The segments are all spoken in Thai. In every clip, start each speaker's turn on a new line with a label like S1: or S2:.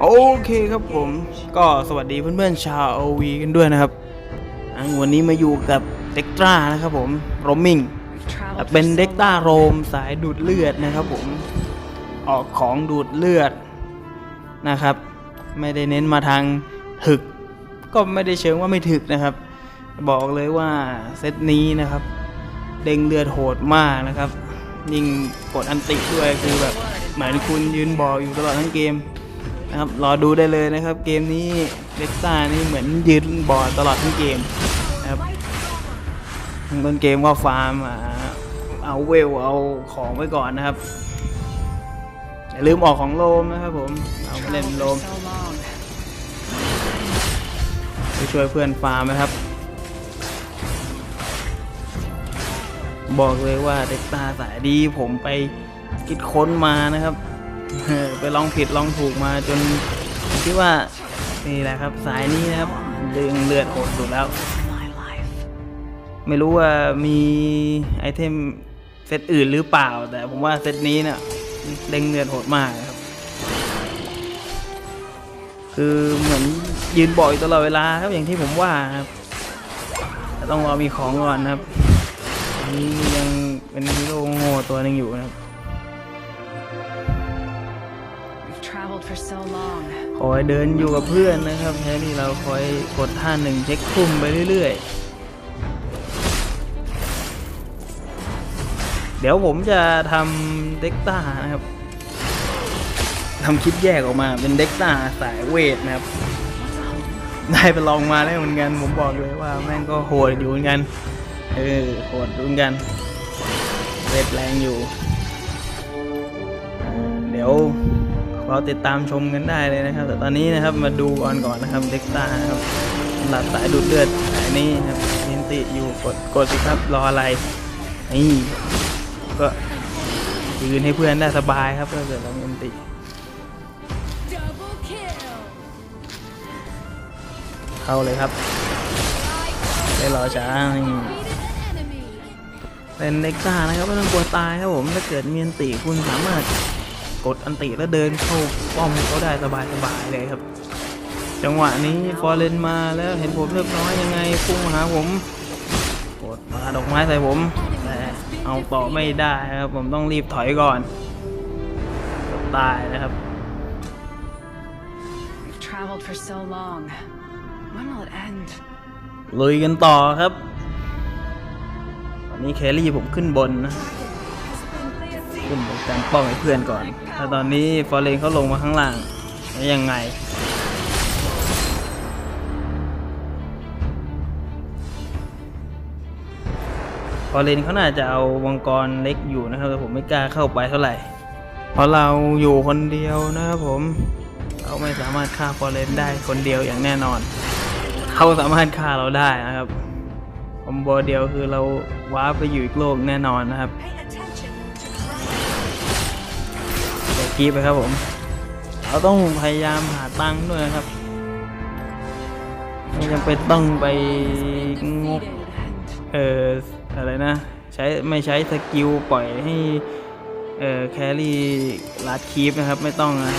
S1: โอเคครับผมก็สวัสดีเพื่อนๆชาวโอวีกันด้วยนะครับอะวันนี้มาอยู่กับเด็กตรานะครับผมโรมมิงเป็นเด็กตราโรมสายดูดเลือดนะครับผมออกของดูดเลือดนะครับ ไม่ได้เน้นมาทางถึก ก็ไม่ได้เชิงว่าไม่ถึกนะครับ บอกเลยว่าเซตนี้นะครับ เด้งเลือดโหดมากนะครับ ยิ่งกดอันติด้วยคือแบบเหมือนคุณยืนบอกอยู่ตลอดทั้งเกม นะครับ รอดูได้เลยนะครับ เกมนี้เล็กซ่านี่เหมือนยืนบอร์ดตลอดทั้งเกมนะครับทั้งต้นเกมก็ฟาร์มอ่าเอาเวลเอาของไว้ก่อนนะครับอย่าลืมออกของโลมนะครับผม เอาเล่นโลมไปช่วยเพื่อนฟาร์มนะครับ บอกเลยว่าเด็กตาสายดีผมไปคิดค้นมานะครับ ไปลองผิดลองถูกมาจนคิดว่านี่แหละครับสายนี้นะครับเลืองเลือดโหดสุดแล้ว ไม่รู้ว่ามีไอเทมเซตอื่นหรือเปล่า แต่ผมว่าเซตนี้เนี่ยเด้งเลือดโหดมากครับ คือเหมือนยืนบ่อยตลอดเวลาครับอย่างที่ผมว่าครับต้องรอมีของก่อนครับอันนี้ยังเป็นฮีโร่โง่ตัวหนึงอยู่นะครับ คอยเดินอยู่กับเพื่อนนะครับแค่นี้เราคอยกดท่าหนึ่งเช็คคุ้มไปเรื่อยๆ เดี๋ยวผมจะทำเด็กต้านะครับทำคลิปแยกออกมาเป็นเด็กต้าสายเวทนะครับ ได้ไปลองมาแล้วเหมือนกัน ผมบอกเลยว่าแม่งก็โหดอยู่เหมือนกัน เออโหดเหมือนกันเวทแรงอยู่ เดี๋ยว ราติดตามชมกันได้เลยนะครับ แต่ตอนนี้นะครับมาดูก่อนก่อนนะครับเด็กตานะครับหรับสายดูดเลือดสายนี้ครับมินติอยู่กดกดสิครับรออะไรนี่ก็ยืนให้เพื่อนได้สบายครับถ้าเกิดเรามินติเข้าเลยครับได้รอช้าเป็นเด็กตานะครับไม่ต้องกลัวตายครับผมถ้าเกิดมีนติคุณสามารถ กดอันติแล้วเดินเข้าป้อมเขาได้สบายสบายๆเลยครับ จังหวะนี้ฟอร์เรนมาแล้วเห็นผมเรียบร้อยยังไงพุ่งมาหาผมกดมาดอกไม้ใส่ผมแต่เอาต่อไม่ได้ครับผมต้องรีบถอยก่อนเกือบตายนะครับ
S2: We've traveled for so long. When will it end?
S1: ลุยกันต่อครับ ตอนนี้แครี่ผมขึ้นบนนะ ขึ้นบนการป้องให้เพื่อนก่อน ถ้าตอนนี้ฟอเรนเขาลงมาข้างล่างแล้วยังไง ฟอเรนเขาน่าจะเอาวังกรเล็กอยู่นะครับแต่ผมไม่กล้าเข้าไปเท่าไหร่ เพราะเราอยู่คนเดียวนะครับผม เราไม่สามารถฆ่าฟอเรนได้คนเดียวอย่างแน่นอน เขาสามารถฆ่าเราได้นะครับคอมโบเดียวคือเราว้าไปอยู่อีกโลกแน่นอนนะครับ กีบไปครับผมเราต้องพยายามหาตังค์ด้วยนะครับไม่จำเป็นต้องไปงกเอ่ออะไรนะใช้ไม่ใช้สกิลปล่อยให้เอ่อแครี่ลัดคีปนะครับไม่ต้องนะ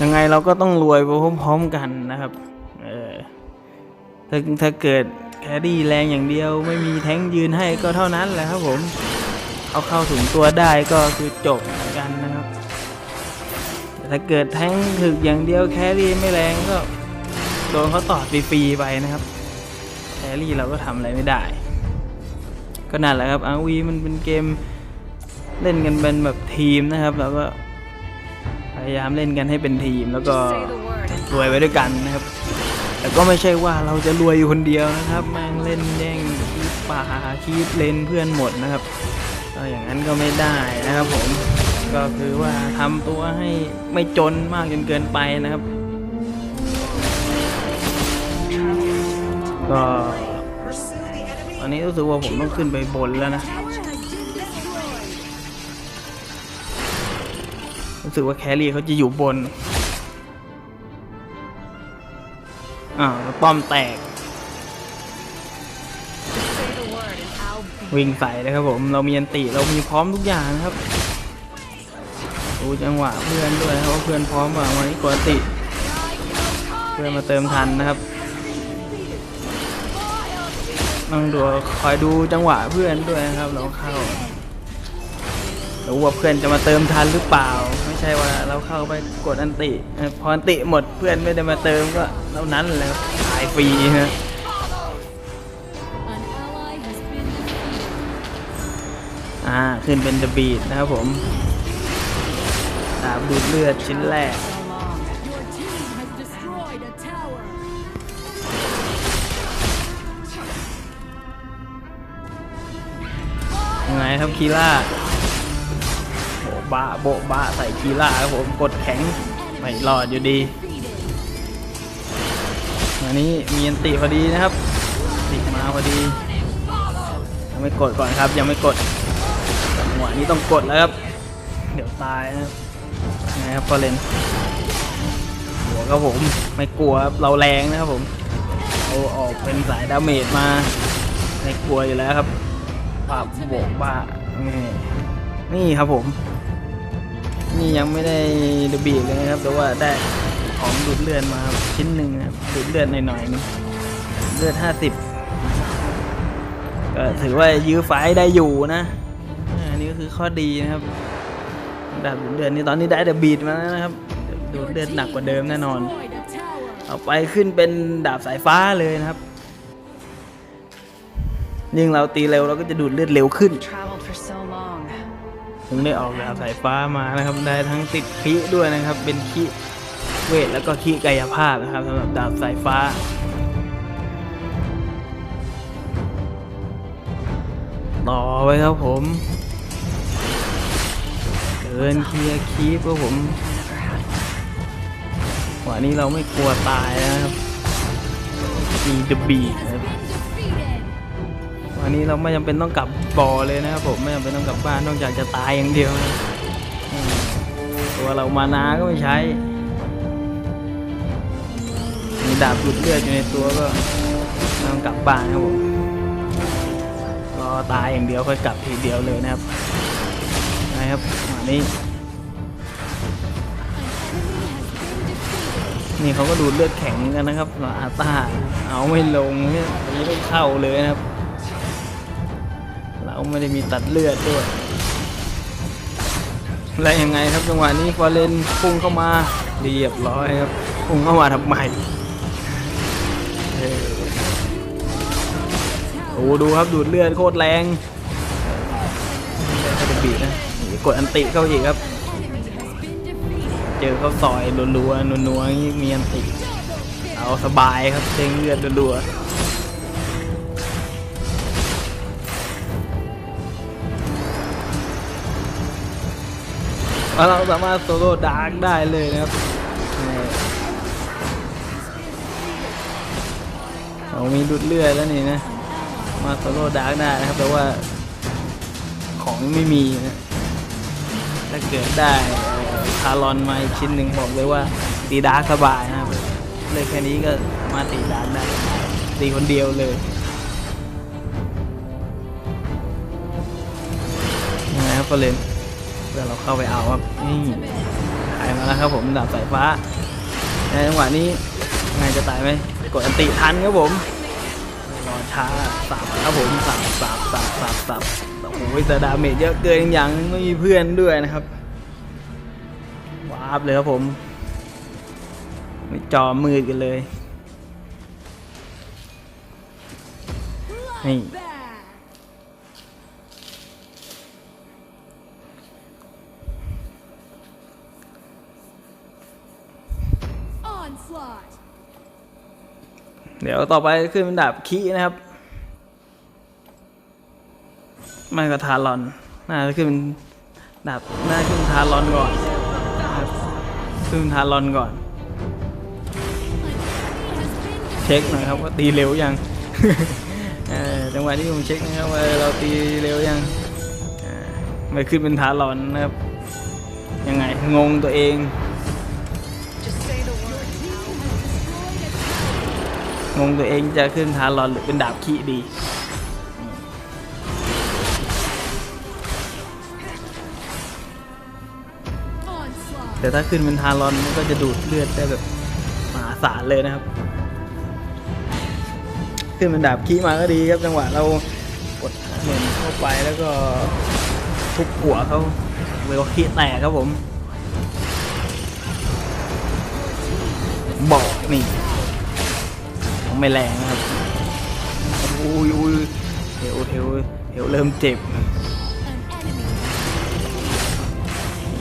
S1: ยังไงเราก็ต้องรวยไปพร้อมๆกันนะครับเออถ้าถ้าเกิดแครี่แรงอย่างเดียว ไม่มีแท้งยืนให้ก็เท่านั้นแหละครับผม เอาเข้าถึงตัวได้ก็คือจบนะ ถ้าเกิดแทงถึกอย่างเดียวแครี่ไม่แรงก็โดนเขาตอดฟรีๆไปนะครับแครี่เราก็ทำอะไรไม่ได้ ก็นั่นแหละครับอาวีมันเป็นเกมเล่นกันเป็นแบบทีมนะครับแล้วก็พยายามเล่นกันให้เป็นทีมแล้วก็รวยไปด้วยกันนะครับ แต่ก็ไม่ใช่ว่าเราจะรวยอยู่คนเดียวนะครับแม่งเล่นแย่งคีบป่าคีบเลนเพื่อนหมดนะครับก็อย่างนั้นก็ไม่ได้นะครับผม ก็คือว่าทำตัวให้ไม่จนมากจนเกินไปนะครับ ก็ตอนนี้รู้สึกว่าผมต้องขึ้นไปบนแล้วนะ รู้สึกว่าแครี่เขาจะอยู่บน อ่าป้อมแตก วิ่งใส่เลยครับผม เรามีอันติ เรามีพร้อมทุกอย่างนะครับ ดูจังหวะเพื่อนด้วยนะครับว่าเพื่อนพร้อมเปล่าวันนี้กดอันติ เพื่อนมาเติมทันนะครับต้องดูคอยดูจังหวะเพื่อนด้วยนะครับเราเข้ารู้ว่าเพื่อนจะมาเติมทันหรือเปล่า ไม่ใช่ว่าเราเข้าไปกดอันติพออันติหมดเพื่อนไม่ได้มาเติมก็เท่านั้นและครับตายฟรีฮะอ่าขึ้นเป็นเดอะบีดนะครับผมาบดูดเลือดชิ้นแรกยังไงครับคีล่าโบะบะโบะบะใส่คีล่าครับผมกดแข็งไม่รอดอยู่ดีอันนี้มีอันติพอดีนะครับติมาพอดี ยังไม่กดก่อนครับ ยังไม่กดจังหวะนี้ต้องกดแล้วครับ เดี๋ยวตายนะครับ ยังไงครับฟอเรนหัวครับผมไม่กลัวครับเราแรงนะครับผมเอาออกเป็นสายดาเมจมาไม่กลัวอยู่แล้วครับปราบโบกบ้านี่นี่ครับผม นี่ยังไม่ได้ดบีดเลยนะครับแต่ว่าได้ของดูดเลือดมาชิ้นหนึ่งนะครับดูดเลือดหน่อยๆนึงเลือดห้าสิบก็ถือว่ายื้อไฟได้อยู่นะอันนี้ก็คือข้อดีนะครับ ดาบดูดเลือดนี่ตอนนี้ได้ดบีดมาแล้วนะครับดูดเลือดหนักกว่าเดิมแน่นอน เอาไปขึ้นเป็นดาบสายฟ้าเลยนะครับ ยิ่งเราตีเร็วเราก็จะดูดเลือดเร็วขึ้นถึงได้ออกดาบสายฟ้ามานะครับ ได้ทั้งติดคีด้วยนะครับ เป็นคีเวทแล้วก็คีกายภาพนะครับสำหรับดาบสายฟ้าต่อไว้ครับผม เดินเคลียร์คีบครับผมวันนี้เราไม่กลัวตายนะครับมีเดบีนะครับวันนี้เราไม่จำเป็นต้องกลับบ่อเลยนะครับผมไม่จำเป็นต้องกลับบ้านนอกจากจะตายอย่างเดียวนะตัวเรามานาก็ไม่ใช้มีดาบหยุดเลือดอยู่ในตัวก็ต้องกลับบ้านครับผมรอตายอย่างเดียวค่อยกลับทีเดียวเลยนะครับ ครับวันนี้นี่เขาก็ดูดเลือดแข็งกันนะครับอาตาเอาไม่ลงเนี่ยยังไม่เข้าเลยนะครับ เราไม่ได้มีตัดเลือดด้วยและยังไงครับจังหวะนี้ฟอเรนพุ่งเข้ามาเรียบร้อยครับพุ่งเข้ามาทำไมโอ้ดูครับดูดเลือดโคตรแรงจะบีบนะ กดอันติเข้าอีกครับ เจอเขาซอยรัวๆนัวๆนี้มีอันติ เอาสบายครับเด้งเลือดรัวๆเราสามารถโซโล่ดาร์กได้เลยนะครับเรามีดุดเลือดแล้วนี่นะ มาโซโล่ดาร์กได้นะครับแต่ว่าของไม่มีนะ ถ้าเกิดได้คารอนมาอีกชิ้นหนึ่งบอกเลยว่าตีดาร์กสบายนะครับเลยแค่นี้ก็มาตีดาร์กได้ตีคนเดียวเลยยังไงครับก็เลนเพื่อเราเข้าไปเอาครับนี่หายมาแล้วครับผมดาบสายฟ้าในจังหวะนี้ไงจะตายไหมกดอันติทันครับผมรอช้าสับครับผมสับสับสับสับสับ โอ้ยแต่ดาเมจเยอะเกินอย่างไม่มีเพื่อนด้วยนะครับวาบเลยครับผมไม่จอมืดกันเลยนี่
S3: Back. Onslaught.
S1: เดี๋ยวต่อไปขึ้นเป็นดาบคีนะครับ ม่ก็ทารอนน่าจะขึ้นเป็นดาบน่าขึ้นทารอนก่อนขึ้นทารอนก่อน เช็คหน่อยครับว่าตีเร็วยังจังหวะที่ผมเช็คนะครับว่าเราตีเร็วยังไม่ขึ้นเป็นทารอนนะครับยังไงงงตัวเองงงตัวเองจะขึ้นทารอนหรือเป็นดาบขี้ดี แต่ถ้าขึ้นเป็นทารอนมันก็จะดูดเลือดได้แบบมหาศาลเลยนะครับ ขึ้นเป็นดาบขี้มาก็ดีครับจังหวะเรากดเหมือนเข้าไปแล้วก็ทุบหัวเขาเลยว่าขี้แตกครับผมบอกนี่ไม่แรงนะครับอุ้ยอุ้ยเฮวเฮวเฮวเริ่มเจ็บ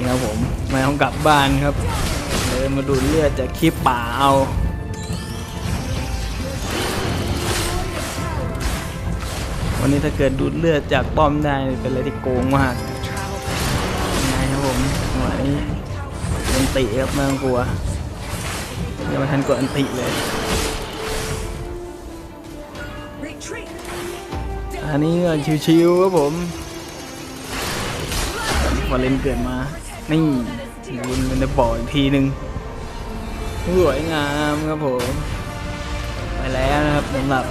S1: นี่ครับผมไม่ต้องกลับบ้านครับเดินมาดูดเลือดจากคลิปป่าเอาวันนี้ถ้าเกิดดูดเลือดจากป้อมได้เป็นอะไรที่โกงมากยังไงครับผมจังหวนี้อันติครับไม่ต้องกลัวยังไม่ทันกดอันติเลยอันนี้ก็ชิวๆครับผมพอเล่นเกิดมา นี่วนมันจะบอกอีกทีหนึ่งสวยงามครับผม ไปแล้วนะครับสำหรับ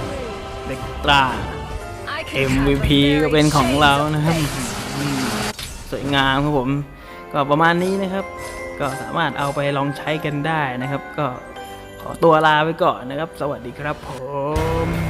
S1: เด็กตรา MVP ก็เป็นของเรานะครับ สวยงามครับผม ก็ประมาณนี้นะครับ ก็สามารถเอาไปลองใช้กันได้นะครับ ก็ขอตัวลาไปก่อนนะครับ สวัสดีครับผม